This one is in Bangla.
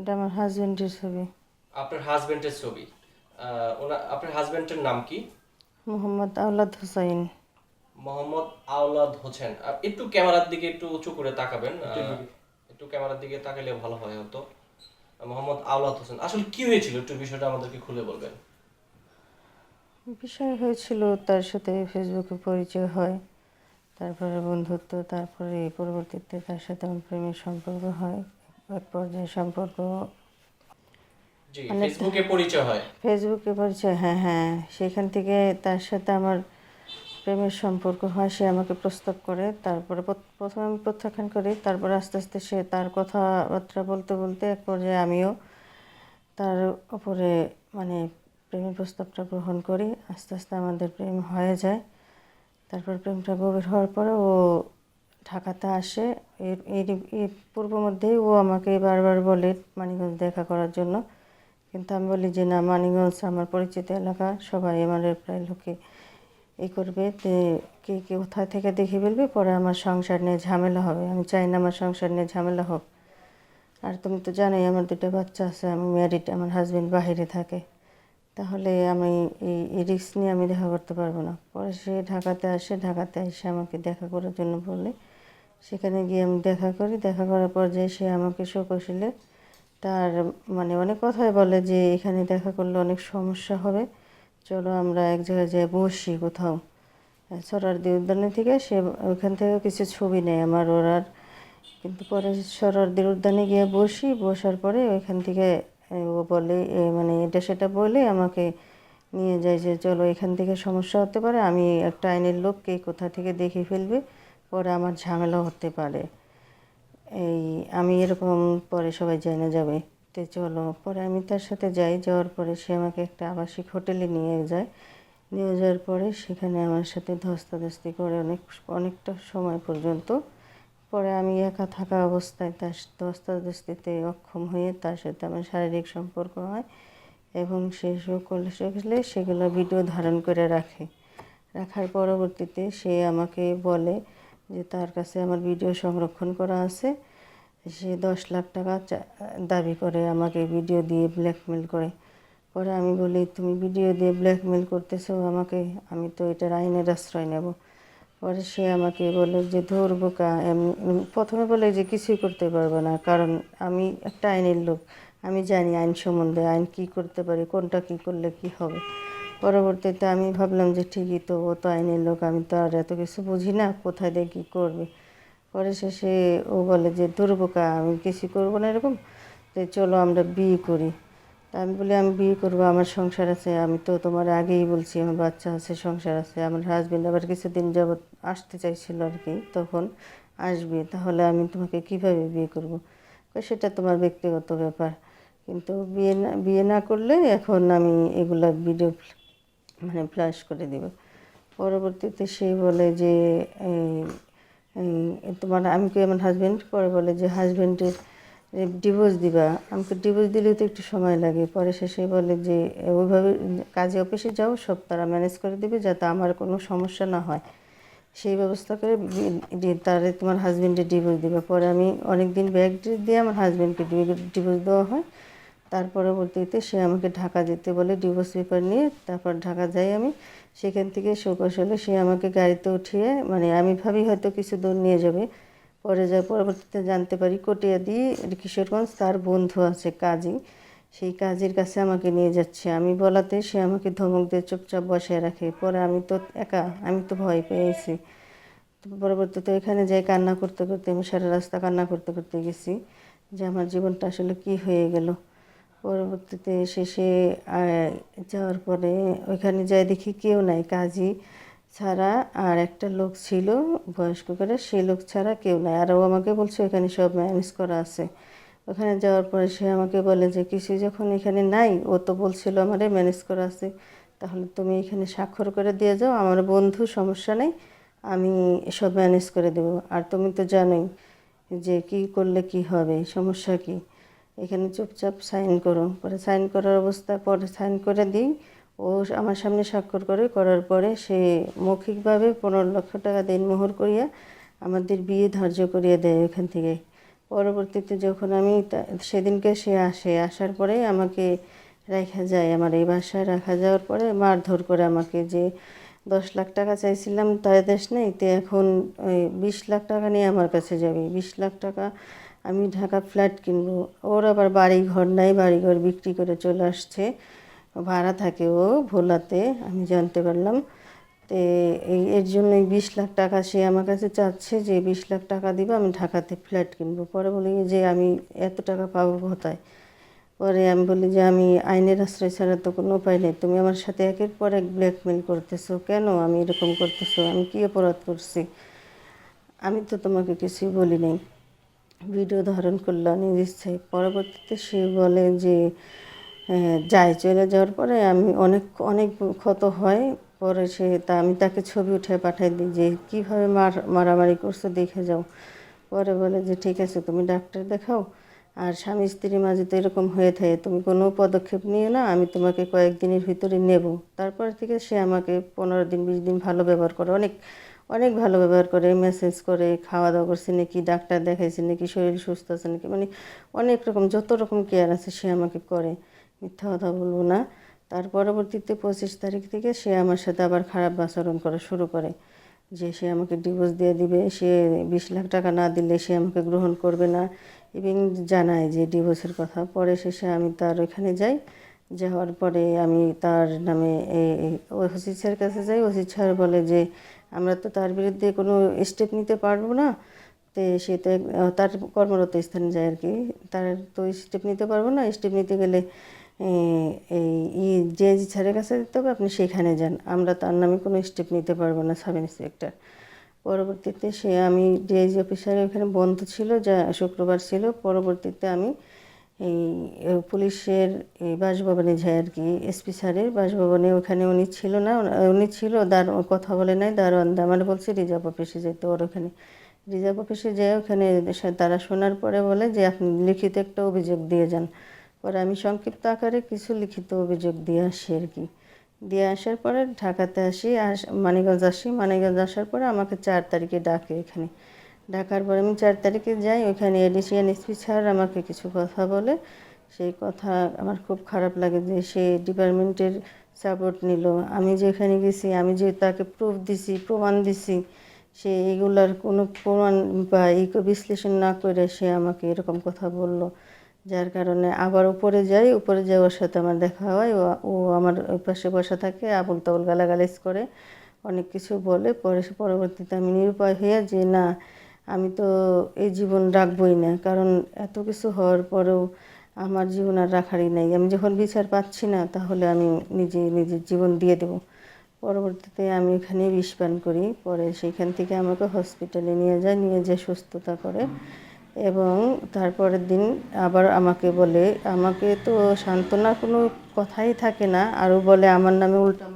এটা আমার হাজবেন্ডের ছবি। আপনার হাজবেন্ডের ছবি। আপনার হাজবেন্ডের নাম কি? মোহাম্মদ আওলাদ হোসাইন মোহাম্মদ আওলাদ হোসেন। একটু ক্যামেরার দিকে একটু উঁচু করে তাকাবেন। একটু ক্যামেরার দিকে তাকালে ভালো হয় হতো মোহাম্মদ আওলাদ হোসেন আসলে কি হয়েছিল? একটু বিষয়টা আমাদেরকে খুলে বলবেন। বিষয় হয়েছিল তার সাথে ফেসবুকে পরিচয় হয় তারপরে বন্ধুত্ব তারপরে পরবর্তীতে তার সাথে আমার প্রেমের সম্পর্ক হয়। পর্যায়ে সম্পর্ক। ফেসবুকে পরিচয় হয়। ফেসবুকে পরিচয় হ্যাঁ হ্যাঁ। সেখান থেকে তার সাথে আমার প্রেমের সম্পর্ক হয় সে আমাকে প্রস্তাব করে। তারপরে প্রথমে আমি প্রত্যাখ্যান করি তারপরে আস্তে আস্তে সে তার কথাবার্তা বলতে বলতে এক পর্যায়ে আমিও তার উপরে মানে প্রেমের প্রস্তাবটা গ্রহণ করি। আস্তে আস্তে আমাদের প্রেম হয়ে যায়। তারপর প্রেমটা গভীর হওয়ার পরে ও ঢাকাতে আসে। এর এর পূর্ব মধ্যেই ও আমাকে বারবার বলে মানিকগঞ্জ দেখা করার জন্য। কিন্তু আমি বলি যে, না মানিগঞ্জ আমার পরিচিত এলাকা, সবাই আমার প্রায় লোকে এই করবে। কে কে কোথায় থেকে দেখে ফেলবে? পরে আমার সংসার নিয়ে ঝামেলা হবে। আমি চাই না আমার সংসার নিয়ে ঝামেলা হোক। আর তুমি তো জানোই, আমার দুটো বাচ্চা আছে, আমি ম্যারিড আমার হাজবেন্ড বাইরে থাকে। তাহলে আমি এই এই রিস্ক নিয়ে আমি দেখা করতে পারব না। পরে সে ঢাকাতে আসে। ঢাকাতে এসে আমাকে দেখা করার জন্য বলে সেখানে গিয়ে আমি দেখা করি। দেখা করার পর যে সে আমাকে সকৌশলে তার মানে অনেক কথাই বলে যে, এখানে দেখা করলে অনেক সমস্যা হবে। চলো আমরা এক জায়গায় যেয়ে বসি কোথাও। সরারদি উদ্যানে থেকে সে ওইখান থেকে কিছু ছবি নেয় আমার ওর আর কিন্তু পরে সরারদির উদ্যানে গিয়ে বসি। বসার পরে ওইখান থেকে ও বলে মানে এটা সেটা বলে আমাকে নিয়ে যায় যে, চলো এখান থেকে সমস্যা হতে পারে। আমি একটা আইনের লোককে কোথা থেকে দেখে ফেলবে? পরে আমার ঝামেলা হতে পারে। এই আমি এরকম পরে সবাই জেনে যাবে। তো চলো, পরে আমি তার সাথে যাই। যাওয়ার পরে সে আমাকে একটা আবাসিক হোটেলে নিয়ে যায়। নিয়ে যাওয়ার পরে সেখানে আমার সাথে ধস্তাধস্তি করে অনেক, অনেকটা সময় পর্যন্ত। পরে আমি একা থাকা অবস্থায় তার ধস্তাধস্তিতে অক্ষম হয়ে তার সাথে আমার শারীরিক সম্পর্ক হয় এবং সে সকল সকলে সেগুলো ভিডিও ধারণ করে রাখে। রাখার পরবর্তীতে সে আমাকে বলে যে তার কাছে আমার ভিডিও সংরক্ষণ করা আছে। সে দশ লাখ টাকা দাবি করে আমাকে ভিডিও দিয়ে ব্ল্যাকমেল করে। পরে আমি বলি, তুমি ভিডিও দিয়ে ব্ল্যাকমেল করতেছো আমাকে, আমি তো এটার আইনের আশ্রয় নেব। পরে সে আমাকে বলে যে, ধরবো কা প্রথমে বলে যে, কিছুই করতে পারবে না, কারণ আমি একটা আইনের লোক। আমি জানি আইন সম্বন্ধে আইন কি করতে পারি, কোনটা কি করলে কি হবে। পরবর্তীতে আমি ভাবলাম যে ঠিকই তো, ও তো আইনের লোক, আমি তো আর এত কিছু বুঝি না, কোথায় দিয়ে কী করবে? পরে শেষে ও বলে যে দুর্বোকা আমি কিছু করব না এরকম, যে চলো আমরা বিয়ে করি। তা আমি বলি, আমি বিয়ে করব, আমার সংসার আছে, আমি তো তোমার আগেই বলছি, আমার বাচ্চা আছে, সংসার আছে, আমার হাজবেন্ড আবার কিছুদিন যাবৎ আসতে চাইছিল আর কি, তখন আসবে, তাহলে আমি তোমাকে কীভাবে বিয়ে করব? সেটা তোমার ব্যক্তিগত ব্যাপার, কিন্তু বিয়ে না বিয়ে না করলে এখন আমি এগুলা ভিডিও মানে ফ্ল্যাশ করে দেব। পরবর্তীতে সে বলে যে তোমার, আমি কি আমার হাজবেন্ড পরে বলে যে হাজবেন্ডের ডিভোর্স দিবা। আমাকে ডিভোর্স দিলেও তো একটু সময় লাগে। পরে শেষে বলে যে, ওইভাবে কাজে অফিসে যাও, সব তারা ম্যানেজ করে দেবে যাতে আমার কোনো সমস্যা না হয়। সেই ব্যবস্থা করে তারে তোমার হাজবেন্ডের ডিভোর্স দিবে। পরে আমি অনেক দিন ব্যাগ দিয়ে আমার হাজবেন্ডকে ডিভোর্স দেওয়া হয়। তার পরবর্তীতে সে আমাকে ঢাকা যেতে বলে ডিভোর্স পেপার নিয়ে, তারপর ঢাকা যাই আমি। সেখান থেকে সুকৌশলে সে আমাকে গাড়িতে উঠিয়ে মানে আমি ভাবি হয়তো কিছু দূর নিয়ে যাবে। পরে যা পরবর্তীতে জানতে পারি কটিয়াদি কিশোরগঞ্জ, তার বন্ধু আছে, কাজী। সেই কাজের কাছে আমাকে নিয়ে যাচ্ছে। আমি বলাতে সে আমাকে ধমক দিয়ে চুপচাপ বসিয়ে রাখে। পরে আমি তো একা, আমি তো ভয় পেয়েছি। পরবর্তীতে এখানে যাই, কান্না করতে করতে আমি সারা রাস্তা কান্না করতে করতে গেছি যে আমার জীবনটা আসলে কি হয়ে গেল। পরবর্তীতে শেষে যাওয়ার পরে ওইখানে যাই দেখি কেউ নাই, কাজী ছাড়া আর একটা লোক ছিল, বয়স্ক করে সেই লোক ছাড়া কেউ নাই। আর ও আমাকে বলছে ওখানে সব ম্যানেজ করা আছে। ওখানে যাওয়ার পরে সে আমাকে বলে যে কিছু যখন এখানে নাই, ও তো বলছিল আমারে ম্যানেজ করা আছে। তাহলে তুমি এখানে স্বাক্ষর করে দিয়ে যাও, আমার বন্ধু সমস্যা নেই, আমি সব ম্যানেজ করে দেবো। আর তুমি তো জানোই যে কি করলে কি হবে, সমস্যা কি? এখানে চুপচাপ সাইন করো। পরে সাইন করার অবস্থা, পরে সাইন করে দিই। ও আমার সামনে স্বাক্ষর করে, করার পরে সে মৌখিকভাবে পনেরো লক্ষ টাকা দিনমোহর করিয়া আমাদের বিয়ে ধার্য করিয়া দেয় ওখান থেকে। পরবর্তীতে যখন আমি সেদিনকে সে আসে। আসার পরে আমাকে রাখা যায়। আমার এই বাসায় রাখা যাওয়ার পরে মারধর করে আমাকে যে দশ লাখ টাকা চাইছিলাম তাই দেশ নেই, তো এখন ওই বিশ লাখ টাকা নিয়ে আমার কাছে যাবে। বিশ লাখ টাকা আমি ঢাকা ফ্ল্যাট কিনবো। ওর আবার বাড়ি ঘর নাই বাড়ি ঘর বিক্রি করে চলে আসছে। ভাড়া থাকে ও ভোলাতে, আমি জানতে পারলাম। তো এই, এর জন্য এই বিশ লাখ টাকা সে আমার কাছে চাচ্ছে যে, বিশ লাখ টাকা দিবে, আমি ঢাকাতে ফ্ল্যাট কিনবো। পরে বলি যে, আমি এত টাকা পাবো কোথায়? পরে আমি বলি যে, আমি আইনের আশ্রয় ছাড়া তো কোনো উপায় নেই। তুমি আমার সাথে একের পর এক ব্ল্যাকমেল করতেছো। কেন আমি এরকম করতেছো? আমি কী অপরাধ করছি? আমি তো তোমাকে কিছুই বলি নাই। ভিডিও ধারণ করল নিজ ইচ্ছায় পরবর্তীতে সে বলে যে আহ, যায় চলে যাওয়ার পরে আমি অনেক অনেক ক্ষত হয়। পরে সে তা আমি তাকে ছবি উঠে পাঠাই দিই যে কীভাবে মার মারামারি করছ দেখে যাও। পরে বলে যে ঠিক আছে তুমি ডাক্তার দেখাও। আর স্বামী স্ত্রীর মাঝে তো এরকম হয়ে থাকে। তুমি কোনো পদক্ষেপ নিয়ে না আমি তোমাকে কয়েকদিনের ভিতরে নেব। তারপর থেকে সে আমাকে পনেরো দিন বিশ দিন ভালো ব্যবহার করে। অনেক অনেক ভালো ব্যবহার করে মেসেজ করে খাওয়া দাওয়া করছে নাকি, ডাক্তার দেখাইছে নাকি, শরীর সুস্থ আছে নাকি মানে অনেক রকম, যত রকম কেয়ার আছে সে আমাকে করে। মিথ্যা কথা বলব না। তার পরবর্তীতে পঁচিশ তারিখ থেকে সে আমার সাথে আবার খারাপ আচরণ করা শুরু করে। যে সে আমাকে ডিভোর্স দিয়ে দিবে, সে বিশ লাখ টাকা না দিলে সে আমাকে গ্রহণ করবে না। এবং জানায় যে ডিভোর্সের কথা। পরে শেষে আমি তার ওইখানে যাই। যাওয়ার পরে আমি তার নামে ওসি স্যার কাছে যাই। ওসি স্যার বলে যে, আমরা তো তার বিরুদ্ধে কোনো স্টেপ নিতে পারব না। তো সে তো তার কর্মরত স্থানে যায় আর কি। তার তো স্টেপ নিতে পারব না। স্টেপ নিতে গেলে এই যে স্যারের কাছে দিতে হবে, আপনি সেখানে যান। আমরা তার নামে কোনো স্টেপ নিতে পারব না, সাব ইন্সপেক্টর। পরবর্তীতে সে, আমি ডিআইজি অফিসারে ওখানে বন্ধ ছিল, যা শুক্রবার ছিল, পরবর্তীতে আমি এই পুলিশের এই বাসভবনে যাই আর কি এসপি স্যারের বাসভবনে। ওখানে উনি ছিল না উনি- ছিল, দার কথা বলে নাই, দারোয়ান আমার বলছে রিজার্ভ অফিসে যেতে ওর ওখানে। রিজার্ভ অফিসে যেয়ে ওখানে তারা শোনার পরে বলে যে, আপনি লিখিত একটা অভিযোগ দিয়ে যান। পরে আমি সংক্ষিপ্ত আকারে কিছু লিখিত অভিযোগ দিয়ে আসি আর কি। দিয়ে আসার পরে ঢাকাতে আসি, আস, মানিকগঞ্জ আসি। মানিকগঞ্জ আসার পরে আমাকে চার তারিখে ডাকে এখানে। ডাকার পর আমি চার তারিখে যাই, ওইখানে এডিসিয়ান এসপি স্যার আমাকে কিছু কথা বলে। সেই কথা আমার খুব খারাপ লাগে যে সে ডিপার্টমেন্টের সাপোর্ট নিল। আমি যেখানে গেছি, আমি যে তাকে প্রুফ দিছি, প্রমাণ দিছি, সে এগুলার কোনো প্রমাণ বা এই বিশ্লেষণ না করে সে আমাকে এরকম কথা বলল। যার কারণে আবার উপরে যাই উপরে যাই ওর সাথে আমার দেখা হয়। ও আমার ওই পাশে বসা থাকে, আবুল তাবুল গালাগালিজ করে, অনেক কিছু বলে। পরে পরবর্তীতে আমি নিরুপায় হয়ে যে না আমি তো এই জীবন রাখবই না। কারণ এত কিছু হওয়ার পরেও আমার জীবন আর রাখারই নাই। আমি যখন বিচার পাচ্ছি না, তাহলে আমি নিজে নিজের জীবন দিয়ে দেবো। পরবর্তীতে আমি এখানে বিষ পান করি। পরে সেখান থেকে আমাকে হসপিটালে নিয়ে যায়, নিয়ে যেয়ে সুস্থতা করে। এবং তারপরের দিন আবার আমাকে বলে, আমাকে তো সান্ত্বনার কোনো কথাই থাকে না। আরও বলে, আমার নামে উল্টা